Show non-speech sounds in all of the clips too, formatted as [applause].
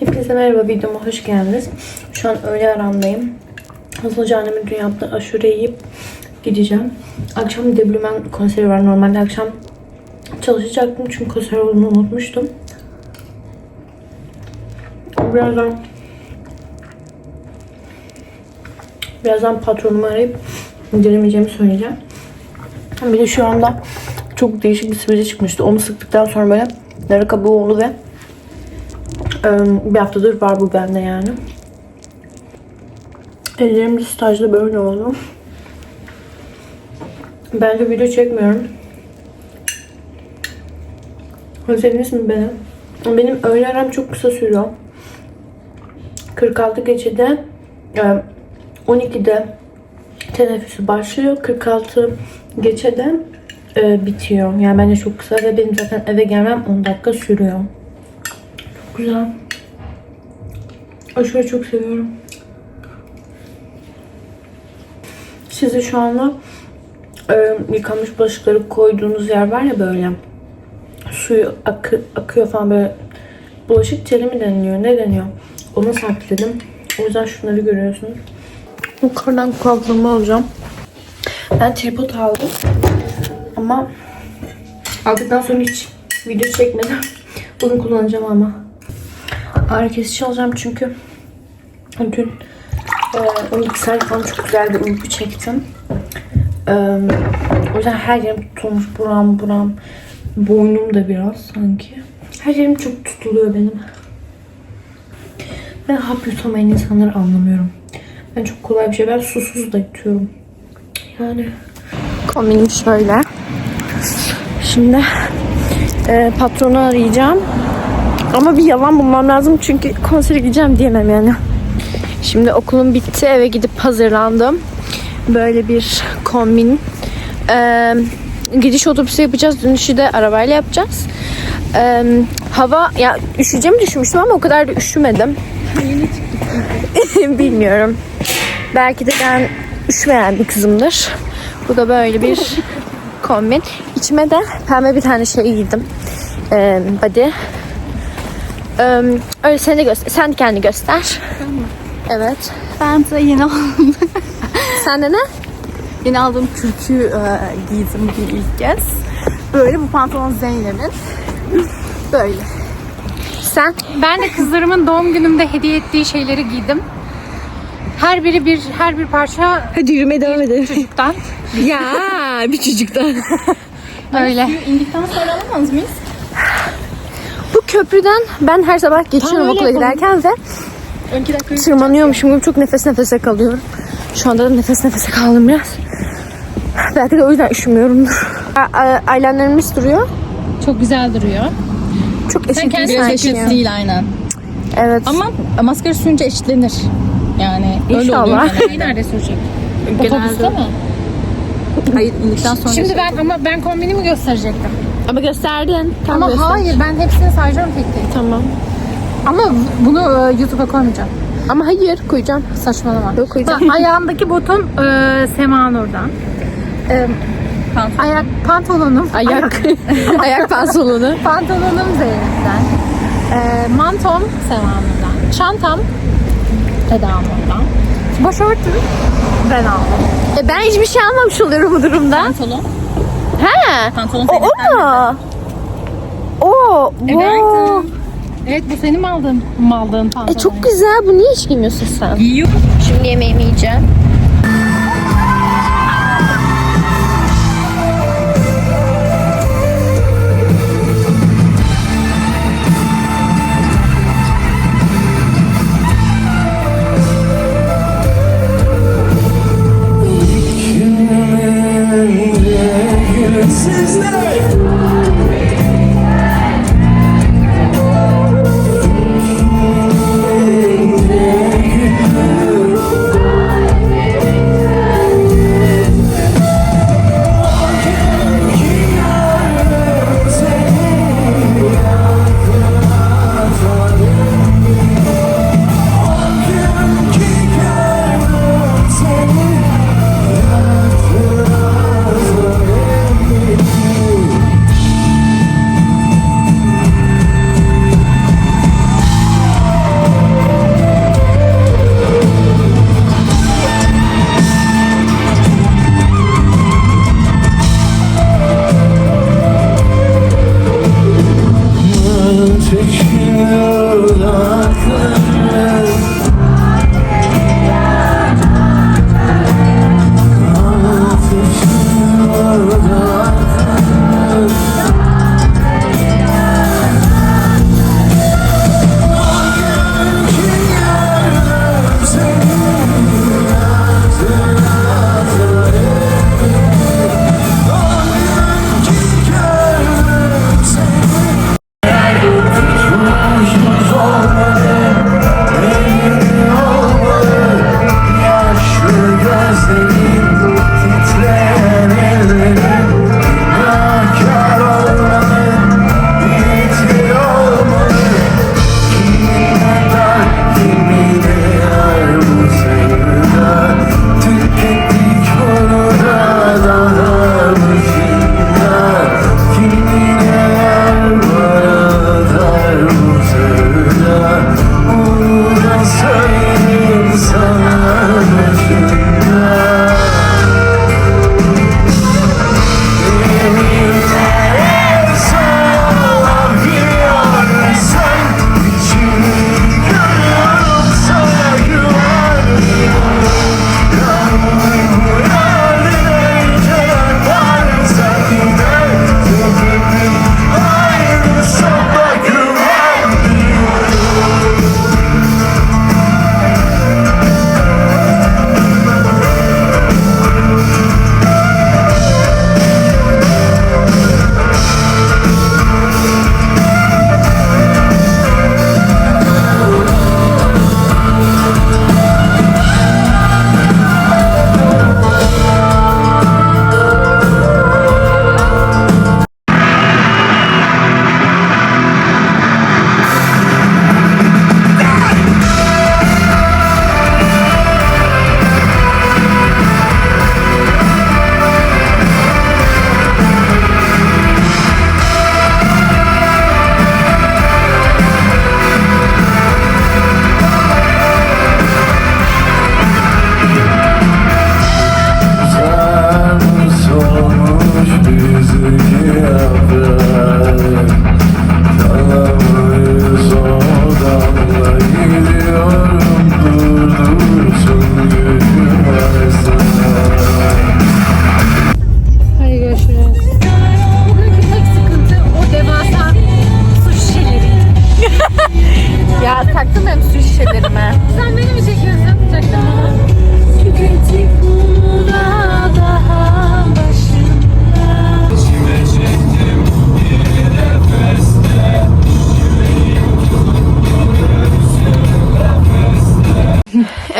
Hepinize merhaba videoma hoş geldiniz. Şu an öğle aramdayım. Hızlıca annemin dün yaptığı aşure yiyip gideceğim. Akşam deblümen konseri var. Normalde akşam çalışacaktım çünkü konser olduğunu unutmuştum. Birazdan birazdan patronumu arayıp incelemeyeceğimi söyleyeceğim. Bir de şu anda çok değişik bir sivilce çıkmıştı. Onu sıktıktan sonra böyle deri kabuğu oldu ve bir haftadır var bu bende yani. Ellerim de stajda böyle oldu. Bence video çekmiyorum. Özlediniz mi beni? Benim öğle aram çok kısa sürüyor. 46 geçede e, 12'de teneffüsü başlıyor. 46 geçede e, bitiyor. Yani bence çok kısa ve benim zaten eve gelmem 10 dakika sürüyor. Güzel. Aşırı çok seviyorum. Size şu anda e, yıkanmış bulaşıkları koyduğunuz yer var ya böyle suyu akı, akıyor falan böyle bulaşık teli mi deniliyor ne deniyor onu sakledim. O yüzden şunları görüyorsunuz. Yukarıdan kulaklığımı alacağım. Ben tripod aldım. Ama aldıktan sonra hiç video çekmedim. Bugün kullanacağım ama. Ağrı kesici alacağım çünkü dün e, 12 saat falan çok güzel bir uyku çektim. E, o yüzden her yerim tutulmuş. Buram buram. Boynum da biraz sanki. Her yerim çok tutuluyor benim. Ben hap yutamayan insanları anlamıyorum. Ben çok kolay bir şey. Ben susuz da yutuyorum. Yani kombinim şöyle. Şimdi e, patronu arayacağım. Ama bir yalan bulmam lazım çünkü konsere gideceğim diyemem yani. Şimdi okulum bitti. Eve gidip hazırlandım. Böyle bir kombin. Ee, gidiş otobüsü yapacağız. Dönüşü de arabayla yapacağız. Ee, hava ya üşüyeceğimi düşünmüştüm ama o kadar da üşümedim. [laughs] Bilmiyorum. Belki de ben üşümeyen bir kızımdır. Bu da böyle bir kombin. İçime de pembe bir tane şey giydim. Ee, body. Ee, öyle seni de göster. Sen de kendini göster. Evet. Ben de yeni aldım. [laughs] Sen de ne? yeni aldığım kürkü e, giydim bir ilk kez. Böyle bu pantolon Zeynep'in. Böyle. Sen? Ben de kızlarımın doğum günümde hediye ettiği şeyleri giydim. Her biri bir her bir parça Hadi yürümeye devam edelim. çocuktan. [laughs] ya bir çocuktan. Öyle. İndikten sonra alamaz mıyız? Köprüden ben her sabah geçiyorum öyle okula giderken ve tırmanıyormuşum gibi çok nefes nefese kalıyorum. Şu anda da nefes nefese kaldım biraz. Belki de o yüzden üşümüyorumdur. Eyelinerimiz duruyor. Çok güzel duruyor. Çok eşit kendi değil Biraz sanki. eşit değil aynen. Evet. Ama maskara sürünce eşitlenir. Yani öyle İnşallah. oluyor. [laughs] Neyi nerede sürecek? Otobüste mi? Hayır indikten sonra Şimdi şey- ben ama ben kombinimi gösterecektim. Ama gösterdin. Tam Ama göster. hayır ben hepsini sayacağım tek tek. Tamam. Ama bunu e, YouTube'a koymayacağım. Ama hayır koyacağım. Saçmalama. Yok, koyacağım. Ha, ayağındaki botum e, Sema Nur'dan. E, Pantolon. ayak pantolonum. Ayak. Ayak [laughs] pantolonu. Pantolonum Zeynep'ten. E, mantom Sema Nur'dan. Çantam Eda Nur'dan. Başörtüm ben aldım. E ben hiçbir şey almamış oluyorum bu durumda. Pantolon. Pantolon O, o mu? O. bu. Evet. Evet bu senin mi aldığın, mı aldığın pantolon? E çok güzel. Bu niye hiç giymiyorsun sen? Giyiyor. Şimdi yemeğimi yiyeceğim. his name.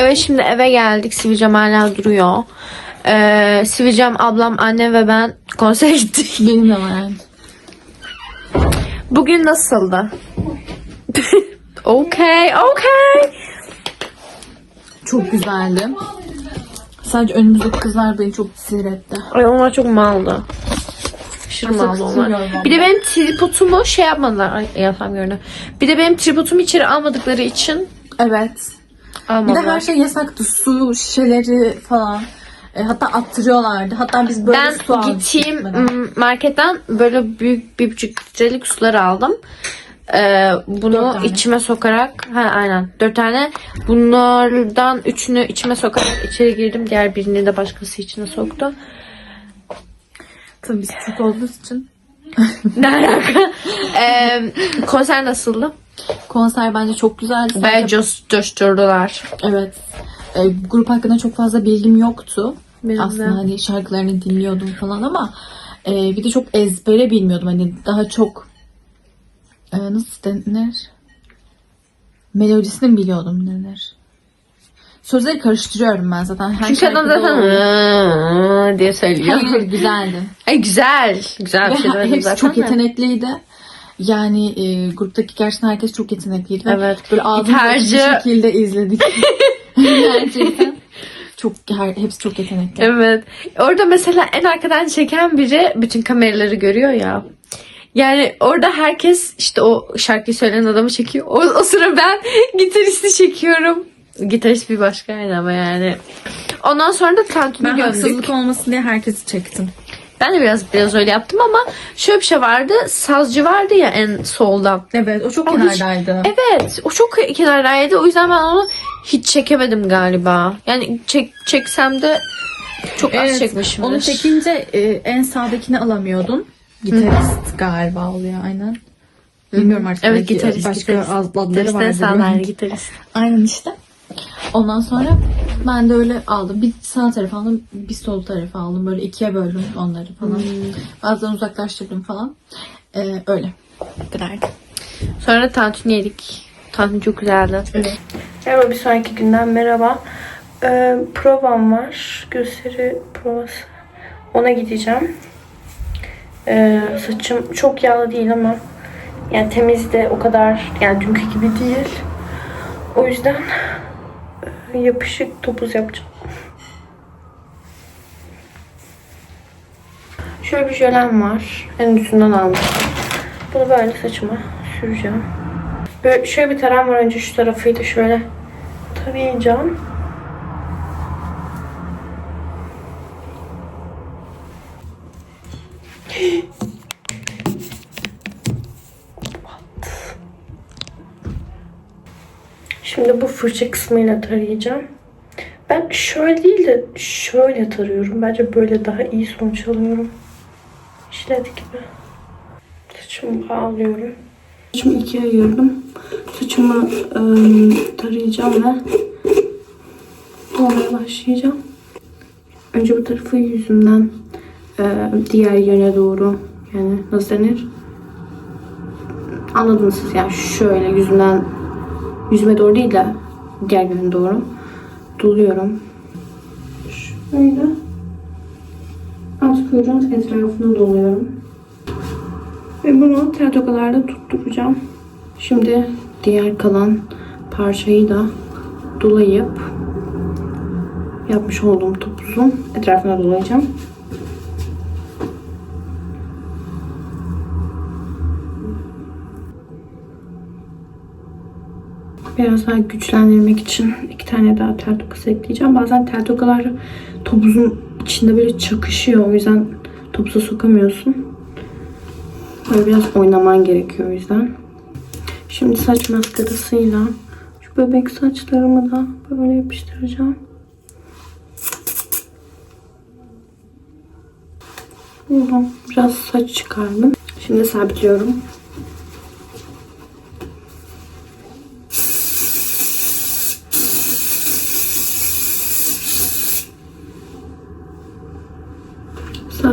Evet şimdi eve geldik. Sivilcem hala duruyor. Ee, Sivilcem ablam, annem ve ben konsere gittik. Var yani. Bugün nasıldı? [laughs] okay, okay. Çok güzeldi. Sadece önümüzdeki kızlar beni çok sinir etti. Ay onlar çok maldı. Aşırı maldı onlar. Bir de benim tripodumu şey yapmadılar. Ay yatağım görünüyor. Bir de benim tripodumu içeri almadıkları için Evet. Bir de almadılar. her şey yasaktı. Su şişeleri falan. E, hatta attırıyorlardı. Hatta biz böyle ben su aldık. gittiğim gitmeden. m, marketten böyle büyük bir buçuk litrelik sular aldım. Ee, bunu içime sokarak ha aynen dört tane bunlardan üçünü içime sokarak içeri girdim diğer birini de başkası içine soktu Tabii biz Türk olduğumuz için. ne alaka Ee, [laughs] konser nasıldı Konser bence çok güzeldi. bayağı coş, coşturdular Evet. E, grup hakkında çok fazla bilgim yoktu. Benim de. Aslında hani şarkılarını dinliyordum falan ama e, bir de çok ezbere bilmiyordum. Hani daha çok e, nasıl denir? Melodisini biliyordum denir. Sözleri karıştırıyorum ben zaten. Her çünkü adam zaten diye söylüyor Hayır güzeldi. Ay, güzel güzel Ve bir şey [laughs] hepsi zaten çok de. yetenekliydi. Yani e, gruptaki gerçekten herkes çok yetenekliydi. ve Evet. Böyle açık bir Gitarcı- şekilde izledik. [laughs] Gerçekten. Çok, her, hepsi çok yetenekli. Evet. Orada mesela en arkadan çeken biri bütün kameraları görüyor ya. Yani orada herkes işte o şarkıyı söyleyen adamı çekiyor. O, o sıra ben [laughs] gitaristi çekiyorum. Gitarist bir başka yani ama yani. Ondan sonra da tantuni Ben gömdük. haksızlık olmasın diye herkesi çektim. Ben de biraz biraz öyle yaptım ama şöyle bir şey vardı. Sazcı vardı ya en solda. Evet o çok O hiç- kenardaydı. Evet. O çok kenardaydı. O yüzden ben onu hiç çekemedim galiba. Yani çek, çeksem de çok az Evet, çekmişim. Onu çekince e, en sağdakini alamıyordun. Gitarist galiba oluyor aynen. Bilmiyorum artık. Evet, gitarist, Başka gitarist. adları sağlar gitarist. Aynen işte. Ondan sonra ben de öyle aldım. Bir sağ tarafı aldım, bir sol tarafı aldım. Böyle ikiye böldüm onları falan. Bazen uzaklaştırdım falan. Ee, öyle. Bu kadardı. Sonra tantuni yedik. Tantuni çok güzeldi. Evet. Merhaba bir sonraki günden merhaba. Ee, provam var. Gösteri provası. Ona gideceğim. Ee, saçım çok yağlı değil ama yani temiz de o kadar yani dünkü gibi değil. O yüzden yapışık topuz yapacağım. Şöyle bir jölem var. En üstünden almıştım. Bunu böyle saçıma süreceğim. Böyle şöyle bir taram var önce şu tarafıyla şöyle tarayacağım. Şimdi bu fırça kısmıyla tarayacağım. Ben şöyle değil de şöyle tarıyorum. Bence böyle daha iyi sonuç alıyorum. İşledi gibi. Saçımı bağlıyorum. Saçımı ikiye ayırdım. Saçımı ıı, tarayacağım ve dolmaya başlayacağım. Önce bu tarafı yüzümden ıı, diğer yöne doğru yani nasıl denir? Anladınız siz yani şöyle yüzümden yüzüme doğru değil de diğer yöne doğru doluyorum. Şöyle alt kuyruğun etrafına doluyorum. Ve bunu tel tokalarda tutturacağım. Şimdi diğer kalan parçayı da dolayıp yapmış olduğum topuzun etrafına dolayacağım. Biraz daha güçlendirmek için iki tane daha tel tokası ekleyeceğim. Bazen tel tokalar topuzun içinde böyle çakışıyor. O yüzden topuza sokamıyorsun. Böyle biraz oynaman gerekiyor o yüzden. Şimdi saç maskarasıyla şu bebek saçlarımı da böyle yapıştıracağım. Buradan biraz saç çıkardım. Şimdi sabitliyorum.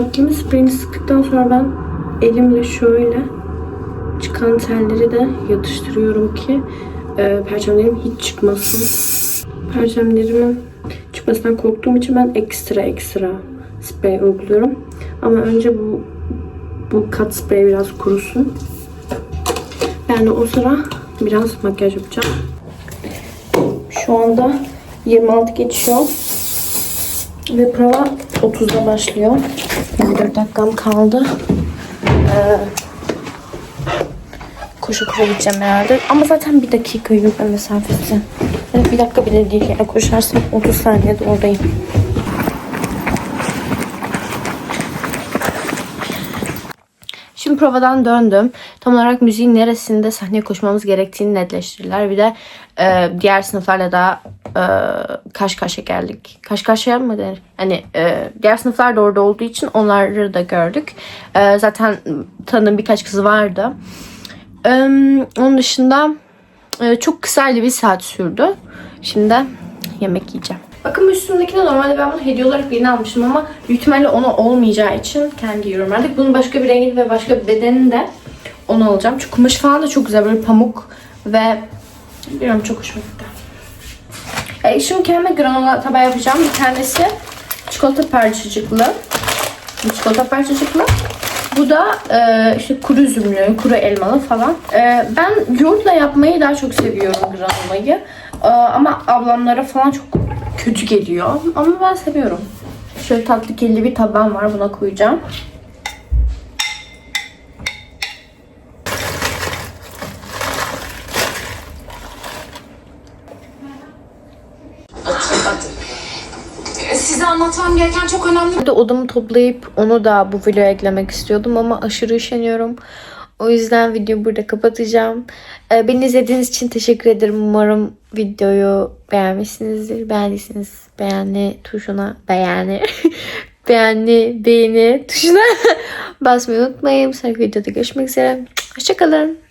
Ekleme spreyini sıktıktan sonra ben elimle şöyle çıkan telleri de yatıştırıyorum ki e, perçemlerim hiç çıkmasın. Perçemlerimin çıkmasından korktuğum için ben ekstra ekstra sprey uyguluyorum. Ama önce bu bu kat sprey biraz kurusun. De o sıra biraz makyaj yapacağım. Şu anda 26 geçiyor. Ve prova 30'da başlıyor. 24 dakikam kaldı. Ee, koşu koşu gideceğim herhalde. Ama zaten bir dakika yürüme mesafesi. Yani bir dakika bile değil. Yani koşarsam 30 saniyede oradayım. Şimdi provadan döndüm. Tam olarak müziğin neresinde sahneye koşmamız gerektiğini netleştirdiler. Bir de e, diğer sınıflarla da e, karşı karşıya geldik. Karşı karşıya mı denir? Hani e, diğer sınıflar da orada olduğu için onları da gördük. E, zaten tanıdığım birkaç kız vardı. E, onun dışında e, çok kısaydı bir saat sürdü. Şimdi yemek yiyeceğim. Bakın üstümdekine normalde ben bunu hediye olarak birine almıştım ama büyük ihtimalle onu olmayacağı için kendi giyiyorum artık. Bunun başka bir rengi ve başka bir bedenini de onu alacağım. Çünkü kumaşı falan da çok güzel böyle pamuk ve bilmiyorum çok hoşuma gitti. E, şimdi kendime granola tabağı yapacağım. Bir tanesi çikolata parçacıklı. Çikolata parçacıklı. Bu da e, işte kuru üzümlü, kuru elmalı falan. E, ben yoğurtla yapmayı daha çok seviyorum granolayı. E, ama ablamlara falan çok kötü geliyor. Ama ben seviyorum. Şöyle tatlı kelli bir tabağım var. Buna koyacağım. Size anlatmam gereken çok önemli Bir de odamı toplayıp onu da bu videoya eklemek istiyordum ama aşırı üşeniyorum. O yüzden videoyu burada kapatacağım. Ee, beni izlediğiniz için teşekkür ederim. Umarım videoyu beğenmişsinizdir. Beğendiyseniz beğeni tuşuna beğeni [laughs] beğeni beğeni tuşuna [laughs] basmayı unutmayın. Sonraki videoda görüşmek üzere. Hoşçakalın.